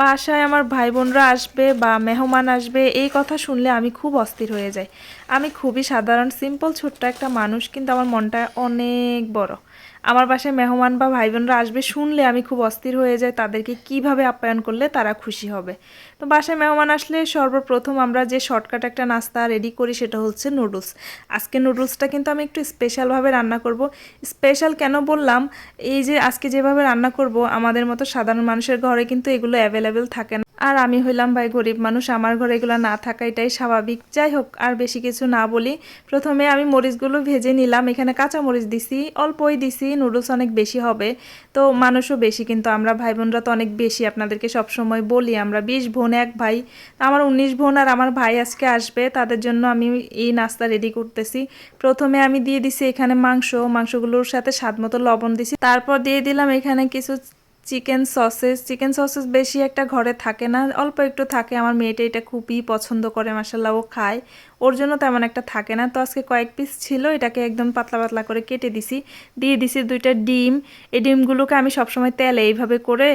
বাসায় আমার ভাই বোনরা আসবে বা মেহমান আসবে, এই কথা শুনলে আমি খুব অস্থির হয়ে যাই। আমি খুবই সাধারণ সিম্পল ছোট্ট একটা মানুষ, কিন্তু আমার মনটা অনেক বড়। আমার বাসায় মেহমান বা ভাই বোনরা আসবে শুনলে আমি খুব অস্থির হয়ে যাই, তাদেরকে কীভাবে আপ্যায়ন করলে তারা খুশি হবে। তো বাসায় মেহমান আসলে সর্বপ্রথম আমরা যে শর্টকাট একটা নাস্তা রেডি করি সেটা হচ্ছে নুডলস আজকে নুডলসটা কিন্তু আমি একটু স্পেশালভাবে রান্না করব। স্পেশাল কেন বললাম? এই যে আজকে যেভাবে রান্না করব, আমাদের মতো সাধারণ মানুষের ঘরে কিন্তু এগুলো অ্যাভেলেবেল থাকে না। আর আমি হইলাম ভাই গরিব মানুষ, আমার ঘরে এগুলো না থাকা এটাই স্বাভাবিক। যাই হোক, আর বেশি কিছু না বলি। প্রথমে আমি মরিচগুলো ভেজে নিলাম, এখানে কাঁচা মরিচ দিছি, অল্পই দিছি, নুডলস অনেক বেশি হবে। তো মানুষও বেশি, কিন্তু আমরা ভাই বোনরা তো অনেক বেশি, আপনাদেরকে সব সময় বলি আমরা। বিশ বোন এক ভাই, আমার উনিশ বোন আর আমার ভাই আজকে আসবে, তাদের জন্য আমি এই নাস্তা রেডি করতেছি। প্রথমে আমি দিয়ে দিছি এখানে মাংস, মাংসগুলোর সাথে স্বাদ মতো লবণ দিছি, তারপর দিয়ে দিলাম এখানে কিছু চিকেন সসেস চিকেন সসেস বেশি একটা ঘরে থাকে না, অল্প একটু থাকে। আমার মেয়েটা এটা খুবই পছন্দ করে মাসাল্লাহ ও খায়। ওর জন্য তেমন একটা থাকে না। তো আজকে কয়েক পিস ছিল, এটাকে একদম পাতলা পাতলা করে কেটে দিছি। দিয়ে দিছি দুইটা ডিম। এই ডিমগুলোকে আমি সবসময় তেলে এইভাবে করে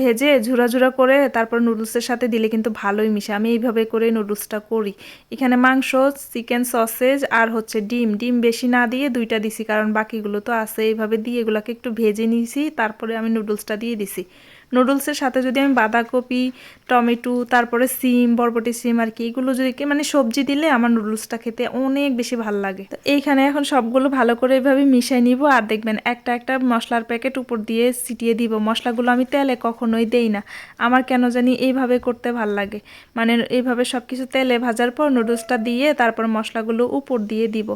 ভেজে, ঝুরা ঝুরা করে তারপর নুডলসের সাথে দিলে কিন্তু ভালোই মিশে। আমি এইভাবে করে নুডলসটা করি। এখানে মাংস, চিকেন সসেজ আর হচ্ছে ডিম। ডিম বেশি না দিয়ে দুইটা দিছি, কারণ বাকিগুলো তো আছে। এইভাবে দিয়ে এগুলোকে একটু ভেজে নিয়েছি তারপরে আমি নুডলসটা দিয়ে দিছি নুডলসের সাথে যদি আমি বাঁধাকপি, টমেটো, তারপরে সিম, বরবটি সিম আর কি, এগুলো যদি মানে সবজি দিলে আমার নুডলসটা খেতে অনেক বেশি ভালো লাগে। তো এইখানে এখন সবগুলো ভালো করে এভাবে মিশিয়ে নিব আর দেখবেন একটা একটা মশলার প্যাকেট উপর দিয়ে ছিটিয়ে দিব। মশলাগুলো আমি তেলে কখনোই দেই না। আমার কেন জানি এইভাবে করতে ভালো লাগে। মানে এইভাবে সব কিছু তেলে ভাজার পর নুডলসটা দিয়ে তারপর মশলাগুলো উপর দিয়ে দিব।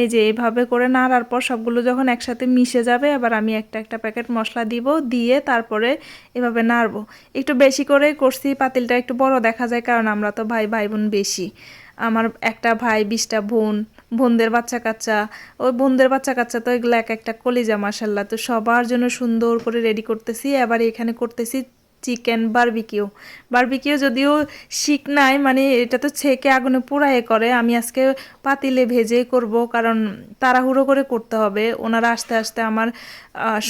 এই যে এইভাবে করে নাড়ার পর সবগুলো যখন একসাথে মিশে যাবে, আবার আমি একটা একটা প্যাকেট মশলা দিব দিয়ে তারপরে এভাবে নাড়বো? একটু বেশি করে করছি, পাতিলটা একটু বড় দেখা যায়, কারণ আমরা তো ভাই ভাই বোন বেশি। আমার একটা ভাই, বিশটা বোন, বোনদের বাচ্চা কাচ্চা। ওই বোনদের বাচ্চা কাচ্চা তো এগুলো এক একটা কলিজা মাসাল্লাহ তো সবার জন্য সুন্দর করে রেডি করতেছি, এবার এখানে করতেছি চিকেন বারবিকিউ। বারবিকিউ যদিও শিক নাই মানে এটা তো ছেঁকে আগুনে পোড়ায়ে করে, আমি আজকে পাতিলে ভেজে করব, কারণ তাড়াহুড়ো করে করতে হবে। ওনারা আস্তে আস্তে আমার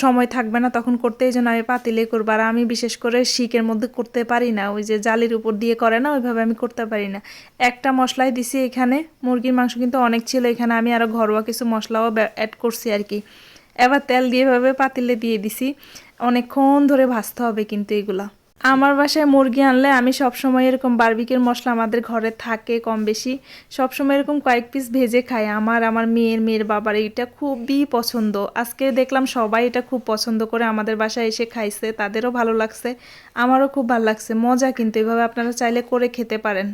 সময় থাকবে না তখন করতে এই জন্য আমি পাতিলে করব। আর আমি বিশেষ করে শিকের মধ্যে করতে পারি না, ওই যে জালির উপর দিয়ে করে না, ওইভাবে আমি করতে পারি না। একটা মশলাই দিছি এখানে, মুরগির মাংস কিন্তু অনেক ছিল এখানে, আমি আরও ঘরোয়া কিছু মশলাও অ্যাড করছি আর কি। এবার তেল দিয়ে এভাবে পাতিলে দিয়ে দিছি। অনেকক্ষণ ধরে ভাজতে হবে কিন্তু এগুলা। আমার বাসায় মুরগি আনলে আমি সবসময় এরকম বার্বিকের মশলা আমাদের ঘরে থাকে কম বেশি সবসময় এরকম কয়েক পিস ভেজে খাই। আমার আমার মেয়ের মেয়ের বাবার এটা খুবই পছন্দ। আজকে দেখলাম সবাই এটা খুব পছন্দ করে আমাদের বাসায় এসে খাইছে। তাদেরও ভালো লাগছে। আমারও খুব ভালো লাগছে। মজা কিন্তু এভাবে আপনারা চাইলে করে খেতে পারেন।